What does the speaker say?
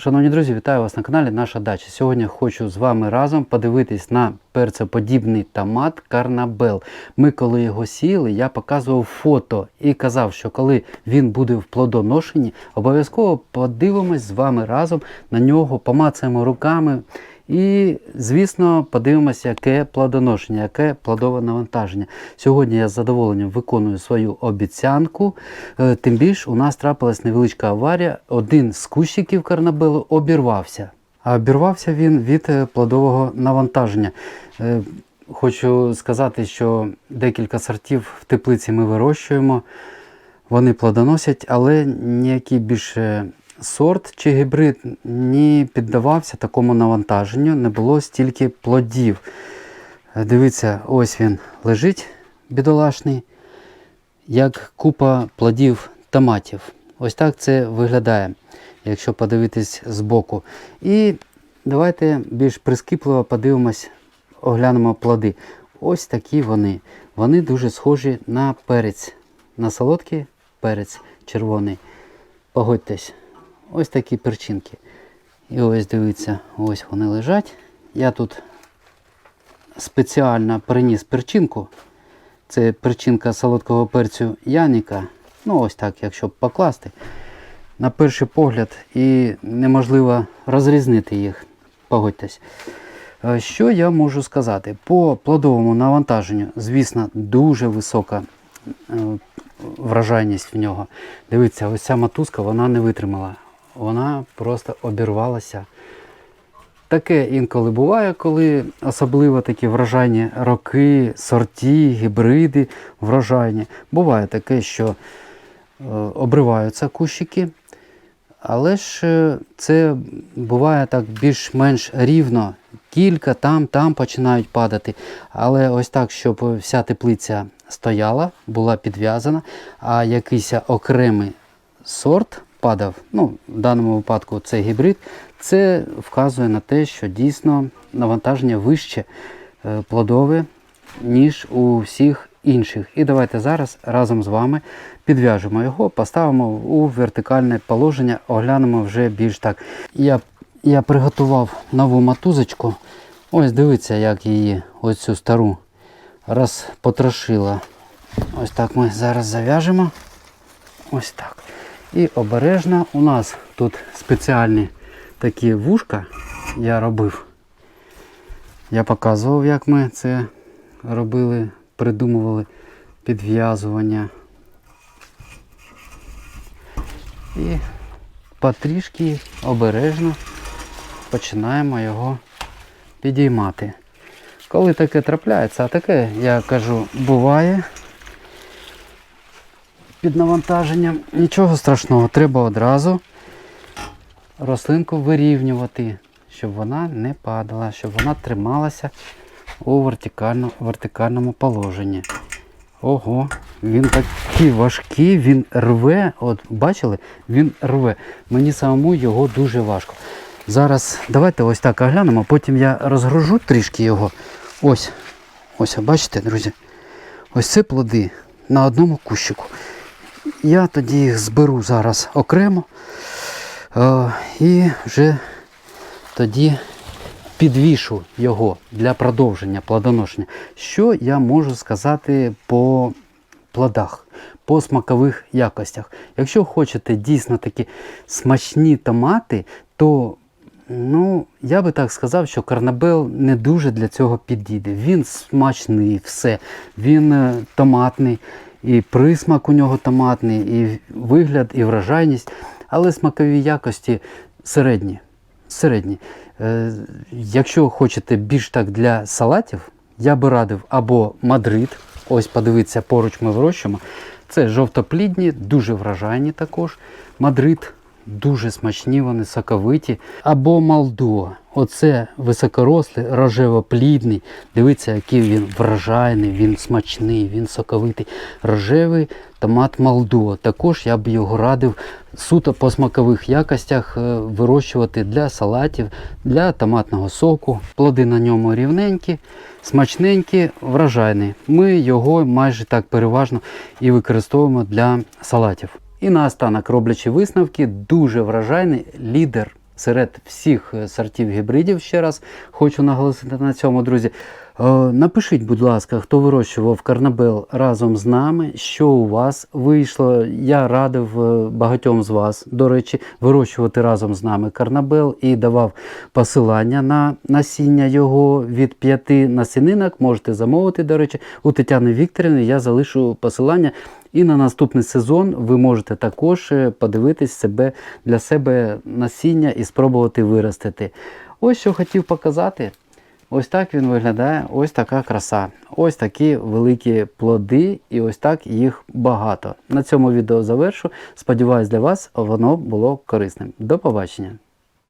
Шановні друзі, вітаю вас на каналі Наша Дача. Сьогодні хочу з вами разом подивитись на перцеподібний томат Карнабел. Ми, коли його сіяли, я показував фото і казав, що коли він буде в плодоношенні, обов'язково подивимось з вами разом на нього, помацаємо руками. І, звісно, подивимося, яке плодоношення, яке плодове навантаження. Сьогодні я з задоволенням виконую свою обіцянку. Е, Тим більше у нас трапилась невеличка аварія. Один з кущиків карнабелу обірвався. А обірвався він від е, плодового навантаження. Е, Хочу сказати, що декілька сортів в теплиці ми вирощуємо. Вони плодоносять, але ніякий більше сорт чи гібрид не піддавався такому навантаженню, не було стільки плодів. Е, Дивіться, ось він лежить бідолашний, як купа плодів томатів. Ось так це виглядає, якщо подивитись збоку. І давайте більш прискіпливо подивимось, оглянемо плоди. Ось такі вони. Вони дуже схожі на перець, на солодкий перець червоний. Погодьтесь, ось такі перчинки. І ось дивіться, ось вони лежать. Я тут спеціально приніс перчинку. Це перчинка солодкого перцю Яніка. Ну, ось так, якщо покласти. На перший погляд і неможливо розрізнити їх. Погодьтесь. Е, Що я можу сказати? По плодовому навантаженню, звісно, дуже висока е, вражайність в нього. Дивіться, ось ця мотузка вона не витримала. Вона просто обірвалася. Таке інколи буває, коли особливо такі врожайні роки, сорті, гібриди врожайні. Буває таке, що е, обриваються кущики, але ж е, це буває так більш-менш рівно. Кілька там, там починають падати. Але ось так, щоб вся теплиця стояла, була підв'язана, а якийсь окремий сорт падав, ну, в даному випадку це гібрид, це вказує на те, що дійсно навантаження вище е, плодове, ніж у всіх інших. І давайте зараз разом з вами підв'яжемо його, поставимо у вертикальне положення, оглянемо вже більш так. Я, я приготував нову матузочку. Ось дивіться, як її, ось цю стару, розпотрошила. Ось так ми зараз зав'яжемо. Ось так. І обережно у нас тут спеціальні такі вушка я робив. Я показував, як ми це робили, придумували підв'язування. І потрішки обережно починаємо його підіймати. Коли таке трапляється, а таке, я кажу, буває під навантаженням. Нічого страшного, треба одразу рослинку вирівнювати, щоб вона не падала, щоб вона трималася у вертикально, вертикальному положенні. Ого, він такий важкий, він рве. От бачили, він рве. Мені самому його дуже важко. Зараз давайте ось так оглянемо, потім я розгружу трішки його. Ось, ось, бачите, друзі? Ось це плоди на одному кущику. Я тоді їх зберу зараз окремо е, і вже тоді підвішу його для продовження плодоношення. Що я можу сказати по плодах, по смакових якостях? Якщо хочете дійсно такі смачні томати, то Ну, я би так сказав, що карнабел не дуже для цього підійде. Він смачний, все. Він е, томатний, і присмак у нього томатний, і вигляд, і вражайність, але смакові якості середні. середні. Е, якщо хочете більш так для салатів, я би радив або Мадрид, ось подивіться, поруч ми вирощуємо. Це жовтоплідні, дуже вражайні також. Мадрид дуже смачні, вони соковиті. Або Малдуа. Оце високорослий, рожево-плідний. Дивіться, який він вражайний, він смачний, він соковитий. Рожевий томат Малдуа. Також я б його радив суто по смакових якостях е, вирощувати для салатів, для томатного соку. Плоди на ньому рівненькі, смачненькі, вражайні. Ми його майже так переважно і використовуємо для салатів. І наостанок, роблячи висновки, дуже вражайний лідер серед всіх е, сортів гібридів. Ще раз хочу наголосити на цьому, друзі. Е, Напишіть, будь ласка, хто вирощував карнабел разом з нами, що у вас вийшло. Я радив е, багатьом з вас, до речі, вирощувати разом з нами карнабел і давав посилання на насіння його від п'яти насінинок. Можете замовити, до речі, у Тетяни Вікторівни я залишу посилання. І на наступний сезон ви можете також е, подивитись себе для себе насіння і спробувати виростити. Ось що хотів показати. Ось так він виглядає, ось така краса. Ось такі великі плоди, і ось так їх багато. На цьому відео завершу. Сподіваюсь, для вас воно було корисним. До побачення!